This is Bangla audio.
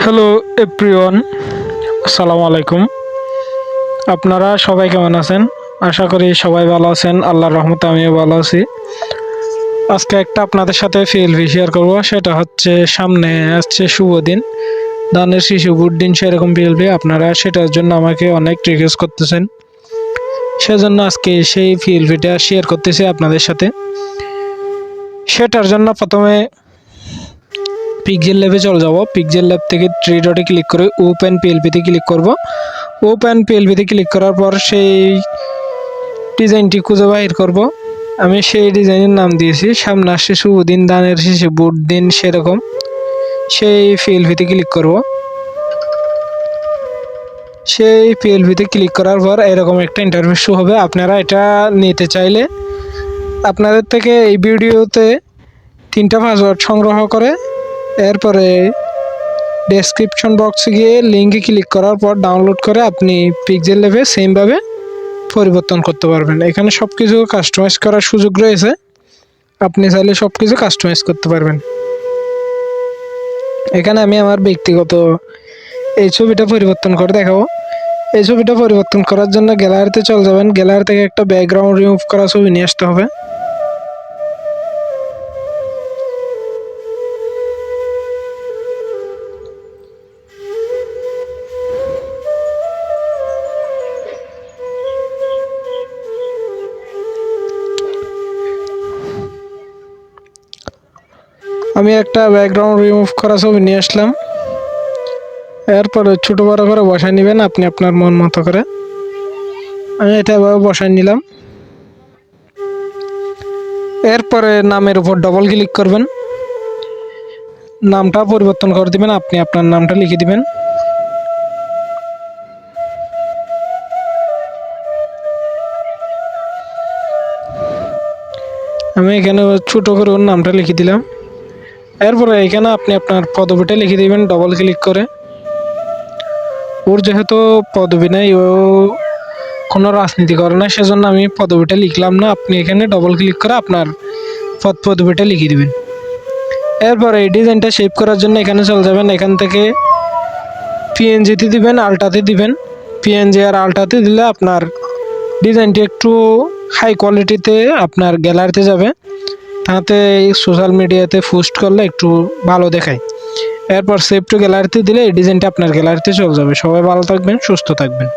হ্যালো এভরিওয়ান আসসালামু আলাইকুম আপনারা সবাই কেমন আছেন আশা করি সবাই ভালো আছেন আল্লাহর রহমতে আমিও ভালো আছি আজকে একটা আপনাদের সাথে ফিএলভি শেয়ার করব সেটা হচ্ছে সামনে আসছে শুভ দিন দানের শিশু গুড দিন সেরকম ফিএলভি আপনারা সেটার জন্য আমাকে অনেক রিকোয়েস্ট করতেছেন সেজন্য আজকে সেই ফিএলভিটা শেয়ার করতেছি আপনাদের সাথে সেটার জন্য প্রথমে পিকজেল ল্যাবে চলে যাব। পিকজেল ল্যাব থেকে থ্রি ডটে ক্লিক করে ওপেন পিএলপিতে ক্লিক করব। ওপেন পিএলপিতে ক্লিক করার পর সেই ডিজাইনটি খুঁজে বাহির করব। আমি সেই ডিজাইনের নাম দিয়েছি। সামনে আসছে শুভ দিন দানের শেষে বুট, দিন সেরকম। সেই পিএলপিতে ক্লিক করব। সেই পিএলপিতে ক্লিক করার পর এরকম একটা ইন্টারভিউ শো হবে। আপনারা এটা নিতে চাইলে আপনাদের থেকে এই ভিডিওতে তিনটা পাসওয়ার্ড সংগ্রহ করে এরপরে ডেসক্রিপশন বক্সে গিয়ে লিঙ্কে ক্লিক করার পর ডাউনলোড করে আপনি পিকজেল লেভে সেমভাবে পরিবর্তন করতে পারবেন। এখানে সব কিছু কাস্টমাইজ করার সুযোগ রয়েছে। আপনি চাইলে সব কিছু কাস্টমাইজ করতে পারবেন। এখানে আমি আমার ব্যক্তিগত এই ছবিটা পরিবর্তন করে দেখাবো। এই ছবিটা পরিবর্তন করার জন্য গ্যালারিতে চলে যাবেন। গ্যালারি থেকে একটা ব্যাকগ্রাউন্ড রিমুভ করা ছবি নিয়ে আসতে হবে। আমি একটা ব্যাকগ্রাউন্ড রিমুভ করা ছবি নিয়ে আসলাম। এরপরে ছোটো বড়ো করে বসায় নেবেন আপনি আপনার মন মতো করে। আমি এটা এভাবে বসায় নিলাম। এরপরে নামের উপর ডবল ক্লিক করবেন। নামটা পরিবর্তন করে দিবেন, আপনি আপনার নামটা লিখে দিবেন। আমি এখানে ছোট করে ওর নামটা লিখে দিলাম। এরপরে এখানে আপনি আপনার পদবিটা লিখে দিবেন ডবল ক্লিক করে। ওর যেহেতু পদবি নাই, ও কোনো রাজনীতি করে না, সেজন্য আমি পদবিটা লিখলাম না। আপনি এখানে ডবল ক্লিক করে আপনার পদ পদবিটা লিখে দিবেন। এরপর এই ডিজাইনটা শেপ করার জন্য এখানে চলে যাবেন। এখান থেকে পিএনজিতে দিবেন আলটাতে দিবেন। পিএনজি আর আলটাতে দিলে আপনার ডিজাইনটি একটু হাই কোয়ালিটিতে আপনার গ্যালারিতে যাবে। তাতে সোশ্যাল মিডিয়াতে পোস্ট করলে একটু ভালো দেখায়। এরপর সেভ টু গ্যালারিতে দিলে এই ডিজাইনটা আপনার গ্যালারিতে চলে যাবে। সবাই ভালো থাকবেন, সুস্থ থাকবেন।